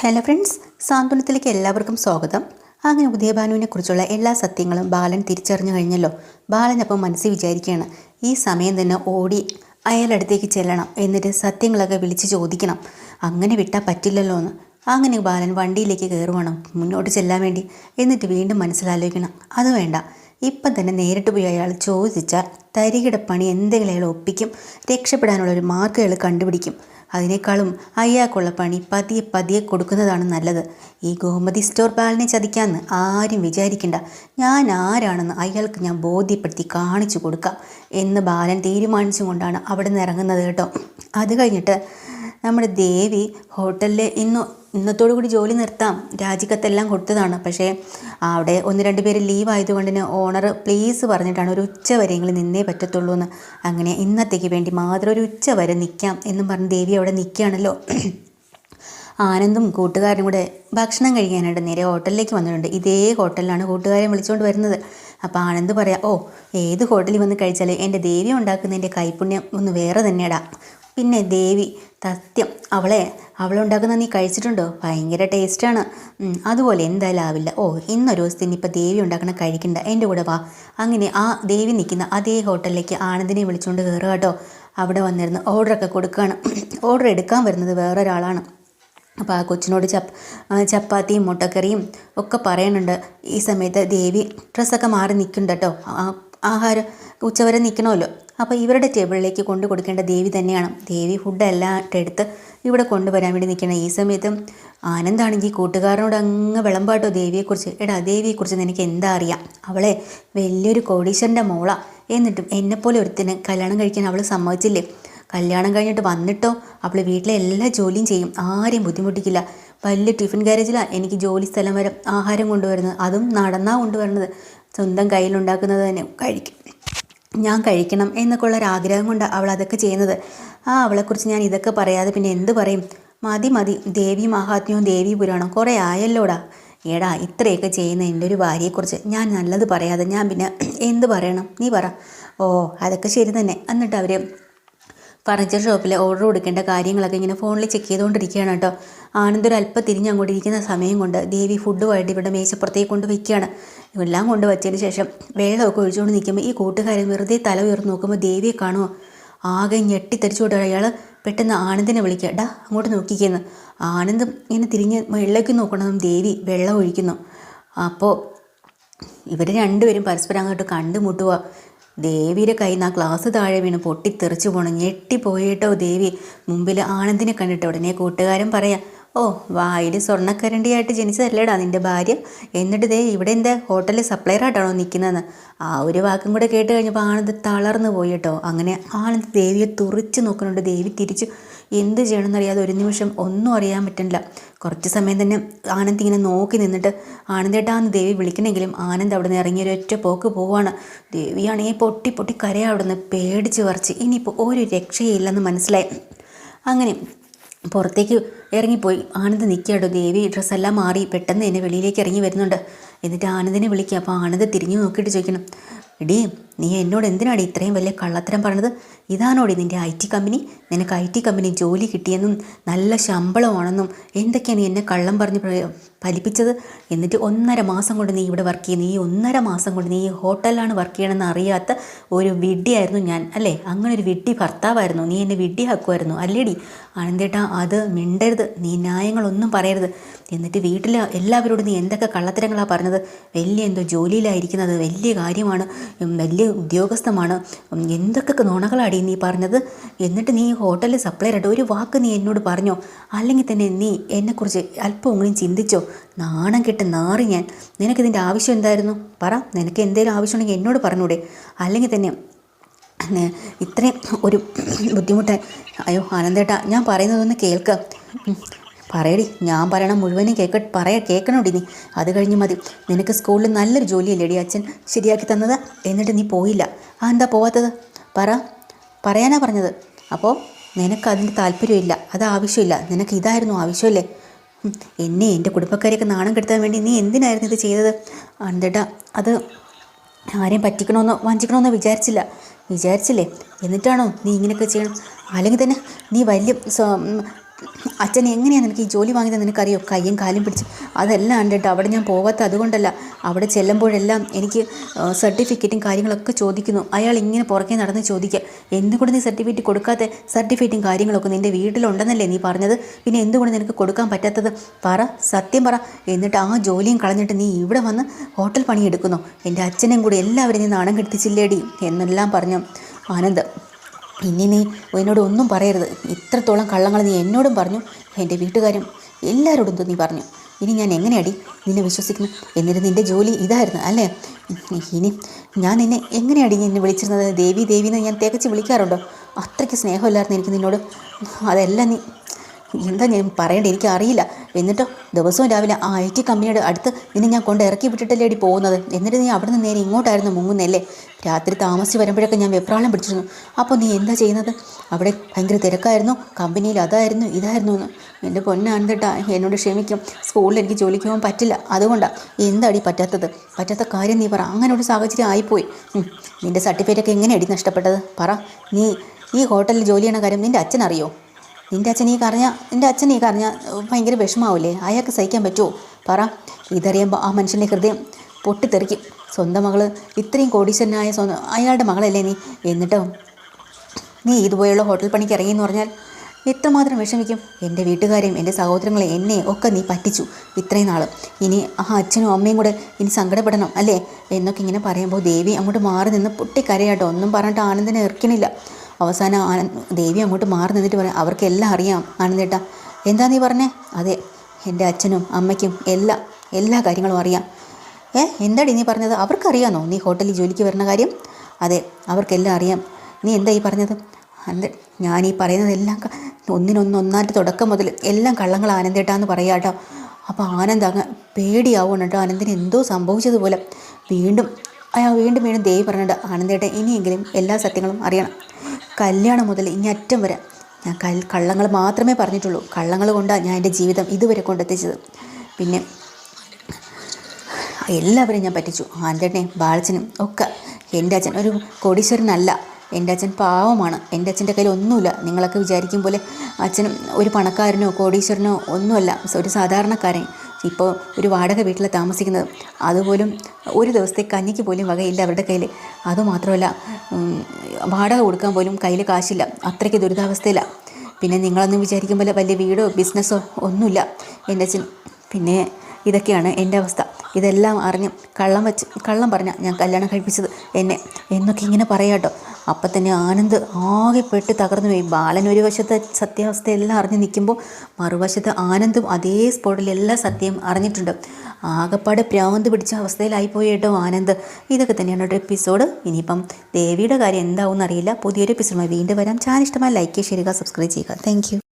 Hello friends സാന്ത്വനത്തിലേക്ക് എല്ലാവർക്കും സ്വാഗതം. അങ്ങനെ ഉദയഭാനുവിനെക്കുറിച്ചുള്ള എല്ലാ സത്യങ്ങളും ബാലൻ തിരിച്ചറിഞ്ഞു കഴിഞ്ഞല്ലോ. ബാലൻ അപ്പം മനസ്സിൽ വിചാരിക്കുകയാണ് ഈ സമയം തന്നെ ഓടി അയാളടുത്തേക്ക് ചെല്ലണം എന്നിട്ട് സത്യങ്ങളൊക്കെ വിളിച്ച് ചോദിക്കണം. അങ്ങനെ വിട്ടാൽ പറ്റില്ലല്ലോ എന്ന്. അങ്ങനെ ബാലൻ വണ്ടിയിലേക്ക് കയറുവാണ് മുന്നോട്ട് ചെല്ലാൻ വേണ്ടി. എന്നിട്ട് വീണ്ടും മനസ്സിലാലോചിക്കണം അത് വേണ്ട. ഇപ്പം തന്നെ നേരിട്ട് പോയി അയാൾ ചോദിച്ചാൽ തരികിട പണി എന്തെങ്കിലും അയാൾ ഒപ്പിക്കും. രക്ഷപ്പെടാനുള്ള ഒരു മാർഗം അയാൾ കണ്ടുപിടിക്കും. അതിനേക്കാളും അയാൾക്കുള്ള പണി പതിയെ പതിയെ കൊടുക്കുന്നതാണ് നല്ലത്. ഈ ഗോമതി സ്റ്റോർ ബാലിനെ ചതിക്കാമെന്ന് ആരും വിചാരിക്കണ്ട. ഞാൻ ആരാണെന്ന് അയാൾക്ക് ഞാൻ ബോധ്യപ്പെടുത്തി കാണിച്ചു കൊടുക്കാം എന്ന് ബാലൻ തീരുമാനിച്ചുകൊണ്ടാണ് അവിടെ നിന്ന് ഇറങ്ങുന്നത് കേട്ടോ. അത് കഴിഞ്ഞിട്ട് നമ്മുടെ ദേവി ഹോട്ടലിൽ ഇന്ന് ഇന്നത്തോടു കൂടി ജോലി നിർത്താം. രാജിക്കത്തെല്ലാം കൊടുത്തതാണ്. പക്ഷേ അവിടെ ഒന്ന് രണ്ട് പേര് ലീവ് ആയതുകൊണ്ടിന് ഓണർ പ്ലീസ് പറഞ്ഞിട്ടാണ് ഒരു ഉച്ച വരെയെങ്കിലും നിന്നേ പറ്റത്തുള്ളൂ എന്ന്. അങ്ങനെ ഇന്നത്തേക്ക് വേണ്ടി മാത്രം ഒരു ഉച്ച വരെ നിൽക്കാം എന്നും പറഞ്ഞ് ദേവി അവിടെ നിൽക്കുകയാണല്ലോ. ആനന്ദും കൂട്ടുകാരനും കൂടെ ഭക്ഷണം കഴിക്കാനായിട്ട് നേരെ ഹോട്ടലിലേക്ക് വന്നിട്ടുണ്ട്. ഇതേ ഹോട്ടലിലാണ് കൂട്ടുകാരെ വിളിച്ചുകൊണ്ട് വരുന്നത്. അപ്പോൾ ആനന്ദ് പറയാം ഓ ഏത് ഹോട്ടലിൽ വന്ന് കഴിച്ചാൽ എന്റെ ദേവി ഉണ്ടാക്കുന്നതിന്റെ കൈപുണ്യം ഒന്ന് വേറെ തന്നെയാടാ. പിന്നെ ദേവി സത്യം അവളെ അവളുണ്ടാക്കുന്ന നീ കഴിച്ചിട്ടുണ്ടോ? ഭയങ്കര ടേസ്റ്റാണ് അതുപോലെ എന്തായാലും ആവില്ല. ഓ ഇന്നൊരു ദിവസത്തിന് ഇപ്പോൾ ദേവി ഉണ്ടാക്കണ കഴിക്കണ്ട. എന്റെ കൂടെ വാ. അങ്ങനെ ആ ദേവി നിൽക്കുന്ന അതേ ഹോട്ടലിലേക്ക് ആനന്ദിനെ വിളിച്ചുകൊണ്ട് കയറുക കേട്ടോ. അവിടെ വന്നിരുന്ന് ഓർഡറൊക്കെ കൊടുക്കുകയാണ്. ഓർഡർ എടുക്കാൻ വരുന്നത് വേറൊരാളാണ്. അപ്പോൾ ആ കൊച്ചിനോട് ചപ്പ് ചപ്പാത്തിയും മുട്ടക്കറിയും ഒക്കെ പറയുന്നുണ്ട് ഈ സമയത്ത് ദേവി ഡ്രസ്സൊക്കെ മാറി നിൽക്കുന്നുണ്ട് കേട്ടോ. ആഹാരം ഉച്ചവരെ നിൽക്കണമല്ലോ. അപ്പോൾ ഇവരുടെ ടേബിളിലേക്ക് കൊണ്ടു കൊടുക്കേണ്ട ദേവി തന്നെയാണ്. ദേവി ഫുഡെല്ലാം എടുത്ത് ഇവിടെ കൊണ്ടുവരാൻ വേണ്ടി നിൽക്കണം ഈ സമയത്ത് ആനന്ദാണെങ്കിൽ കൂട്ടുകാരനോട് അങ്ങ് വിളമ്പാട്ടോ ദേവിയെക്കുറിച്ച്. എടാ ദേവിയെക്കുറിച്ച് നിനക്ക് എന്താ അറിയാം? അവളെ വലിയൊരു കോടീശ്വരന്റെ മോളാ. എന്നിട്ടും എന്നെപ്പോലെ ഒരുത്തിന് കല്യാണം കഴിക്കാൻ അവൾ സമ്മതിച്ചില്ലേ? കല്യാണം കഴിഞ്ഞിട്ട് വന്നിട്ടോ അവൾ വീട്ടിലെ എല്ലാ ജോലിയും ചെയ്യും. ആരെയും ബുദ്ധിമുട്ടിക്കില്ല. വലിയ ടിഫിൻ ഗാരേജിലാണ് എനിക്ക് ജോലി സ്ഥലം വരെ ആഹാരം കൊണ്ടുവരുന്നത്. അതും നടന്നാ കൊണ്ടുവരുന്നത്. സ്വന്തം കയ്യിലുണ്ടാക്കുന്നത് തന്നെ കഴിക്കും. ഞാൻ കഴിക്കണം എന്നൊക്കെ ഉള്ള ഒരാഗ്രഹം കൊണ്ട് അവൾ അതൊക്കെ ചെയ്യുന്നത്. ആ അവളെക്കുറിച്ച് ഞാൻ ഇതൊക്കെ പറയാതെ പിന്നെ എന്ത് പറയും? മതി മതി. ദേവി മഹാത്മ്യവും ദേവി പുരാണം കുറേ ആയല്ലോടാ. എടാ ഇത്രയൊക്കെ ചെയ്യുന്ന എന്റെ ഒരു ഭാര്യയെക്കുറിച്ച് ഞാൻ നല്ലത് പറയാതെ ഞാൻ പിന്നെ എന്ത് പറയണം? നീ പറ. ഓ അതൊക്കെ ശരി തന്നെ. എന്നിട്ട് അവർ ഫർണിച്ചർ ഷോപ്പിൽ ഓർഡർ കൊടുക്കേണ്ട കാര്യങ്ങളൊക്കെ ഇങ്ങനെ ഫോണിൽ ചെക്ക് ചെയ്തുകൊണ്ടിരിക്കുകയാണ് കേട്ടോ. ആനന്ദ് ഒരു അല്പം തിരിഞ്ഞ് അങ്ങോട്ട് ഇരിക്കുന്ന സമയം കൊണ്ട് ദേവി ഫുഡുമായിട്ട് ഇവിടെ മേശപ്പുറത്തേക്ക് കൊണ്ട് വയ്ക്കുകയാണ് എല്ലാം കൊണ്ട് വച്ചതിന് ശേഷം വെള്ളമൊക്കെ ഒഴിച്ചുകൊണ്ട് നിൽക്കുമ്പോൾ ഈ കൂട്ടുകാരൻ വെറുതെ തല ഉയർന്ന് നോക്കുമ്പോൾ ദേവിയെ കാണുമോ? ആകെ ഞെട്ടിത്തെറിച്ചുകൊണ്ട് അയാൾ പെട്ടെന്ന് ആനന്ദിനെ വിളിക്കുക. ഡാ അങ്ങോട്ട് നോക്കിക്കുന്നു ആനന്ദം ഇങ്ങനെ തിരിഞ്ഞ് വെള്ളയ്ക്ക് നോക്കണമെന്നും ദേവി വെള്ളം ഒഴിക്കുന്നു. അപ്പോൾ ഇവർ രണ്ടുപേരും പരസ്പരം അങ്ങോട്ട് കണ്ടുമുട്ടുക ദേവിയുടെ കയ്യിൽ നിന്ന് ആ ഗ്ലാസ് താഴെ വീണ് പൊട്ടിത്തെറിച്ചു പോണം. ഞെട്ടിപ്പോയിട്ടോ ദേവി. മുമ്പിൽ ആനന്ദിനെ കണ്ടിട്ട് ഉടനെ കൂട്ടുകാരൻ പറയാം ഓ വായിൽ സ്വർണക്കരണ്ടിയായിട്ട് ജനിച്ചതല്ലേടാ നിന്റെ ഭാര്യ? എന്നിട്ട് ദേ ഇവിടെ എന്താ? ഹോട്ടലിൽ സപ്ലൈറായിട്ടാണോ നിൽക്കുന്നതെന്ന് ആ ഒരു വാക്കും കൂടെ കേട്ട് കഴിഞ്ഞപ്പോൾ ആനന്ദ് തളർന്നു പോയി കേട്ടോ. അങ്ങനെ ആനന്ദ് ദേവിയെ തുറിച്ച് നോക്കുന്നുണ്ട്. ദേവി തിരിച്ചു. എന്ത് ചെയ്യണമെന്നറിയാതെ ഒരു നിമിഷം ഒന്നും അറിയാൻ പറ്റുന്നില്ല കുറച്ച് സമയം തന്നെ ആനന്ദ് ഇങ്ങനെ നോക്കി നിന്നിട്ട് ആനന്ദേട്ടാന്ന് ദേവി വിളിക്കണമെങ്കിലും ആനന്ദ് അവിടെ നിന്ന് ഇറങ്ങി ഒരൊറ്റ പോക്ക് പോവാണ്. ദേവിയാണെങ്കിൽ പൊട്ടി പൊട്ടി കരയാവിടുന്ന് പേടിച്ച് വറച്ച്. ഇനിയിപ്പോൾ ഒരു രക്ഷയില്ലെന്ന് മനസ്സിലായി. അങ്ങനെ പുറത്തേക്ക് ഇറങ്ങിപ്പോയി. ആനന്ദ് നിൽക്കാട്ടോ ദേവി ഡ്രസ്സെല്ലാം മാറി. പെട്ടെന്ന് എന്നെ വെളിയിലേക്ക് ഇറങ്ങി വരുന്നുണ്ട്. എന്നിട്ട് ആനന്ദിനെ വിളിക്കുക. അപ്പോൾ ആനന്ദ് തിരിഞ്ഞു നോക്കിയിട്ട് ചോദിക്കണം എടീ നീ എന്നോട് എന്തിനാണ് ഇത്രയും വലിയ കള്ളത്തരം പറഞ്ഞത്? ഇതാണോടി നിന്റെ ഐ ടി കമ്പനി? നിനക്ക് ഐ ടി കമ്പനി ജോലി കിട്ടിയെന്നും നല്ല ശമ്പളമാണെന്നും എന്തൊക്കെയാണ് നീ എന്നെ കള്ളം പറഞ്ഞ് ഫലിപ്പിച്ചത്? എന്നിട്ട് ഒന്നര മാസം കൊണ്ട് നീ ഇവിടെ വർക്ക് ചെയ്യുന്നു. ഈ ഒന്നര മാസം കൊണ്ട് നീ ഈ ഹോട്ടലിലാണ് വർക്ക് ചെയ്യണമെന്ന് അറിയാത്ത ഒരു വിഡ്ഢിയായിരുന്നു ഞാൻ അല്ലേ? അങ്ങനെ ഒരു വിഡ്ഢി ഭർത്താവായിരുന്നു. നീ എന്നെ വിഡ്ഢിയാക്കുമായിരുന്നു. അല്ലേടി? ആനന്ദേട്ടാ അത് മിണ്ടരുത്. നീ ന്യായങ്ങളൊന്നും പറയരുത്. എന്നിട്ട് വീട്ടിൽ എല്ലാവരോടും നീ എന്തൊക്കെ കള്ളത്തരങ്ങളാണ് പറഞ്ഞത്? വലിയ എന്തോ ജോലിയിലായിരിക്കുന്നത് വലിയ കാര്യമാണ്. വലിയ ഉദ്യോഗസ്ഥമാണ്. എന്തൊക്കെ നുണകളാടി നീ പറഞ്ഞത്? എന്നിട്ട് നീ ഹോട്ടലിൽ സപ്ലൈ ആയിട്ട് ഒരു വാക്ക് നീ എന്നോട് പറഞ്ഞോ? അല്ലെങ്കിൽ തന്നെ നീ എന്നെക്കുറിച്ച് അല്പമെങ്കിലും ചിന്തിച്ചോ? നാണം കെട്ട് നാറി ഞാൻ. നിനക്കിതിന്റെ ആവശ്യം എന്തായിരുന്നു? പറ. നിനക്ക് എന്തെങ്കിലും ആവശ്യമുണ്ടെങ്കിൽ എന്നോട് പറഞ്ഞൂടെ. അല്ലെങ്കിൽ തന്നെ ഇത്രയും ഒരു ബുദ്ധിമുട്ട്. അയ്യോ ആനന്ദേട്ടാ ഞാൻ പറയുന്നതൊന്ന് കേൾക്കുക ഉം. പറയടി ഞാൻ പറയണം മുഴുവനും കേക്ക പറയ കേൾക്കണോടി നീ. അത് കഴിഞ്ഞ് മതി. നിനക്ക് സ്കൂളിൽ നല്ലൊരു ജോലിയല്ലേടി അച്ഛൻ? ശരിയാക്കി തന്നത്? എന്നിട്ട് നീ പോയില്ല. ആ എന്താ പോവാത്തത്? പറ. പറയാനാ പറഞ്ഞത്. അപ്പോൾ നിനക്ക് അതിന്റെ താല്പര്യമില്ല. അത് ആവശ്യമില്ല. നിനക്ക് ഇതായിരുന്നു ആവശ്യമല്ലേ? എന്നെ എന്റെ കുടുംബക്കാരെയൊക്കെ നാണം കെടുത്താൻ വേണ്ടി നീ എന്തിനായിരുന്നു ഇത് ചെയ്തത്? ആനന്ദേട്ടാ അത് ആരെയും പറ്റിക്കണമെന്നോ വഞ്ചിക്കണമെന്നോ വിചാരിച്ചില്ല. വിചാരിച്ചില്ലേ? എന്നിട്ടാണോ നീ ഇങ്ങനെയൊക്കെ ചെയ്യണം? അല്ലെങ്കിൽ തന്നെ നീ വലിയ അച്ഛൻ എങ്ങനെയാണ് നിനക്ക് ഈ ജോലി വാങ്ങിയത് നിനക്കറിയോ? കയ്യും കാലും പിടിച്ച്. അതെല്ലാം കേട്ടോ. അവിടെ ഞാൻ പോകാത്ത അതുകൊണ്ടല്ല. അവിടെ ചെല്ലുമ്പോഴെല്ലാം എനിക്ക് സർട്ടിഫിക്കറ്റും കാര്യങ്ങളൊക്കെ ചോദിക്കുന്നു. അയാൾ ഇങ്ങനെ പുറകെ നടന്ന് ചോദിക്കുക. എന്തുകൊണ്ട് നീ സർട്ടിഫിക്കറ്റ് കൊടുക്കാത്ത? സർട്ടിഫിക്കറ്റും കാര്യങ്ങളൊക്കെ നിന്റെ വീട്ടിലുണ്ടെന്നല്ലേ നീ പറഞ്ഞത്? പിന്നെ എന്തുകൊണ്ട് നിനക്ക് കൊടുക്കാൻ പറ്റാത്തത്? പറ സത്യം പറ. എന്നിട്ട് ആ ജോലിയും കളഞ്ഞിട്ട് നീ ഇവിടെ വന്ന് ഹോട്ടൽ പണിയെടുക്കുന്നു. എന്റെ അച്ഛനെയും കൂടി എല്ലാവരും നീ നാണം കെടുത്തിച്ചില്ലേടി എന്നെല്ലാം പറഞ്ഞു ആനന്ദ്. ഇനി നീ എന്നോട് ഒന്നും പറയരുത്. ഇത്രത്തോളം കള്ളങ്ങൾ നീ എന്നോടും പറഞ്ഞു. എന്റെ വീട്ടുകാരും എല്ലാവരോടും നീ പറഞ്ഞു. ഇനി ഞാൻ എങ്ങനെയാടി നിന്നെ വിശ്വസിക്കുന്നു? എന്നിട്ട് നിന്റെ ജോലി ഇതായിരുന്നു അല്ലേ? ഇനി ഞാൻ നിന്നെ എങ്ങനെയാടി എന്നെ വിളിച്ചിരുന്നത്? ദേവി ദേവി എന്ന് ഞാൻ തികച്ച് വിളിക്കാറുണ്ടോ? അത്രയ്ക്ക് സ്നേഹമില്ലായിരുന്നു എനിക്ക് നിന്നോട്. അതെല്ലാം നീ എന്താ ഞാൻ പറയേണ്ടത് എനിക്ക് അറിയില്ല. എന്നിട്ടോ ദിവസവും രാവിലെ ആ ഐ ടി കമ്പനിയുടെ അടുത്ത് നിന്നെ ഞാൻ കൊണ്ട് ഇറക്കി വിട്ടിട്ടല്ലേ അടി പോകുന്നത്? എന്നിട്ട് നീ അവിടെ നിന്ന് നേരെ ഇങ്ങോട്ടായിരുന്നു മുങ്ങുന്നല്ലേ രാത്രി താമസിച്ച് വരുമ്പോഴൊക്കെ ഞാൻ വെപ്രാളം പിടിച്ചിരുന്നു. അപ്പോൾ നീ എന്താ ചെയ്യുന്നത്? അവിടെ ഭയങ്കര തിരക്കായിരുന്നു. കമ്പനിയിൽ അതായിരുന്നു ഇതായിരുന്നു എന്ന്. എന്റെ പൊന്നാണെന്നിട്ടാ എന്നോട് ക്ഷമിക്കും. സ്കൂളിൽ എനിക്ക് ജോലിക്ക് പോകാൻ പറ്റില്ല. അതുകൊണ്ടാണ് എന്താടി പറ്റാത്തത്? പറ്റാത്ത കാര്യം നീ പറ. അങ്ങനെ ഒരു സാഹചര്യം ആയിപ്പോയി. നിന്റെ സർട്ടിഫിക്കറ്റൊക്കെ എങ്ങനെയാടി നഷ്ടപ്പെട്ടത്? പറ. നീ ഈ ഹോട്ടലിൽ ജോലി ചെയ്യണ കാര്യം നിന്റെ അച്ഛൻ അറിയോ നിന്റെ അച്ഛൻ ഈ കറിഞ്ഞ നിന്റെ അച്ഛൻ ഈ കറിഞ്ഞ ഭയങ്കര വിഷമാവില്ലേ അയാൾക്ക് സഹിക്കാൻ പറ്റുമോ പറ. ഇതറിയുമ്പോൾ ആ മനുഷ്യന്റെ ഹൃദയം പൊട്ടിത്തെറിക്കും. സ്വന്തം മകൾ ഇത്രയും കോടീശ്വരനായ സ്വന്തം അയാളുടെ മകളല്ലേ നീ? എന്നിട്ടോ? നീ ഇതുപോലെയുള്ള ഹോട്ടൽ പണിക്ക് ഇറങ്ങിയെന്ന് പറഞ്ഞാൽ എത്രമാത്രം വിഷമിക്കും? എന്റെ വീട്ടുകാരെയും എന്റെ സഹോദരങ്ങളെ എന്നെ ഒക്കെ നീ പറ്റിച്ചു ഇത്രയും നാൾ ഇനി ആ അച്ഛനും അമ്മയും കൂടെ ഇനി സങ്കടപ്പെടണം അല്ലേ? എന്നൊക്കെ ഇങ്ങനെ പറയുമ്പോൾ ദേവി അങ്ങോട്ട് മാറി നിന്ന് പൊട്ടിക്കരയാട്ടോ. ഒന്നും പറഞ്ഞിട്ട് ആനന്ദിനെ എറിക്കണില്ല. അവസാനം ആനന്ദ് ദേവി അങ്ങോട്ട് മാറി നിന്നിട്ട് പറയാം അവർക്കെല്ലാം അറിയാം ആനന്ദേട്ടാ. എന്താ നീ പറഞ്ഞേ? അതെ എന്റെ അച്ഛനും അമ്മയ്ക്കും എല്ലാ എല്ലാ കാര്യങ്ങളും അറിയാം. ഏ എന്താടി നീ പറഞ്ഞത്? അവർക്കറിയാമോ നീ ഹോട്ടലിൽ ജോലിക്ക് വരുന്ന കാര്യം? അതെ അവർക്കെല്ലാം അറിയാം. നീ എന്താ ഈ പറഞ്ഞത്? ഞാൻ ഈ പറയുന്നതെല്ലാം ക- ഒന്നിനൊന്ന് ഒന്നാന്റെ തുടക്കം മുതൽ എല്ലാം കള്ളങ്ങൾ ആനന്ദേട്ടാന്ന് കേട്ടോ. അപ്പോൾ ആനന്ദ് അങ്ങ് പേടിയാവുകയാണ് കേട്ടോ ആനന്ദിന് എന്തോ സംഭവിച്ചതുപോലെ. വീണ്ടും അയാൾ വീണ്ടും വീണ്ടും ദേവി പറഞ്ഞിട്ട് ആനന്ദേട്ടൻ ഇനിയെങ്കിലും എല്ലാ സത്യങ്ങളും അറിയണം. കല്യാണം മുതൽ ഇനി അറ്റം വരെ. ഞാൻ കൽ കള്ളങ്ങൾ മാത്രമേ പറഞ്ഞിട്ടുള്ളൂ. കള്ളങ്ങൾ കൊണ്ടാണ് ഞാൻ എന്റെ ജീവിതം ഇതുവരെ കൊണ്ടെത്തിച്ചത്. പിന്നെ എല്ലാവരെയും ഞാൻ പറ്റിച്ചു. ആന്റനെയും ബാലച്ചനും ഒക്കെ എന്റെ അച്ഛൻ ഒരു കോടീശ്വരനല്ല. എന്റെ അച്ഛൻ പാവമാണ്. എന്റെ അച്ഛന്റെ കയ്യിൽ ഒന്നുമില്ല. നിങ്ങളൊക്കെ വിചാരിക്കും പോലെ അച്ഛൻ ഒരു പണക്കാരനോ കോടീശ്വരനോ ഒന്നുമല്ല. ഒരു സാധാരണക്കാരൻ. ഇപ്പോൾ ഒരു വാടക വീട്ടിൽ താമസിക്കുന്നത്. അതുപോലും ഒരു ദിവസത്തെ കഞ്ഞിക്ക് പോലും വകയില്ല അവരുടെ കയ്യിൽ. അതുമാത്രമല്ല വാടക കൊടുക്കാൻ പോലും കയ്യിൽ കാശില്ല. അത്രയ്ക്ക് ദുരിതാവസ്ഥയിലാണ് പിന്നെ നിങ്ങളൊന്നും വിചാരിക്കും പോലെ വലിയ വീടോ ബിസിനസ്സോ ഒന്നുമില്ല. എന്റെ അച്ഛൻ പിന്നെ ഇതൊക്കെയാണ് എന്റെ അവസ്ഥ. ഇതെല്ലാം അറിഞ്ഞ് കള്ളം വെച്ച് കള്ളം പറഞ്ഞ ഞാൻ കല്യാണം കഴിപ്പിച്ചത് എന്നെ. എന്നൊക്കെ ഇങ്ങനെ പറയാട്ടോ. അപ്പം തന്നെ ആനന്ദ് പെട്ട് തകർന്നു പോയി. ബാലൻ ഒരു വശത്തെ സത്യാവസ്ഥയെല്ലാം അറിഞ്ഞ് നിൽക്കുമ്പോൾ മറുവശത്ത് ആനന്ദും അതേ സ്പോട്ടിൽ എല്ലാ സത്യം അറിഞ്ഞിട്ടുണ്ട്. ആകെപ്പാടെ പ്രാന്ത് പിടിച്ച അവസ്ഥയിലായിപ്പോയി കേട്ടോ ആനന്ദ്. ഇതൊക്കെ തന്നെയാണ് ഒരു എപ്പിസോഡ് ഇനിയിപ്പം ദേവിയുടെ കാര്യം എന്താവും എന്നറിയില്ല പുതിയൊരു എപ്പിസോഡുമായി വീണ്ടും വരാം. ചാനൽ ഇഷ്ടമായി ലൈക്ക് ചെയ്യുക സബ്സ്ക്രൈബ് ചെയ്യുക താങ്ക്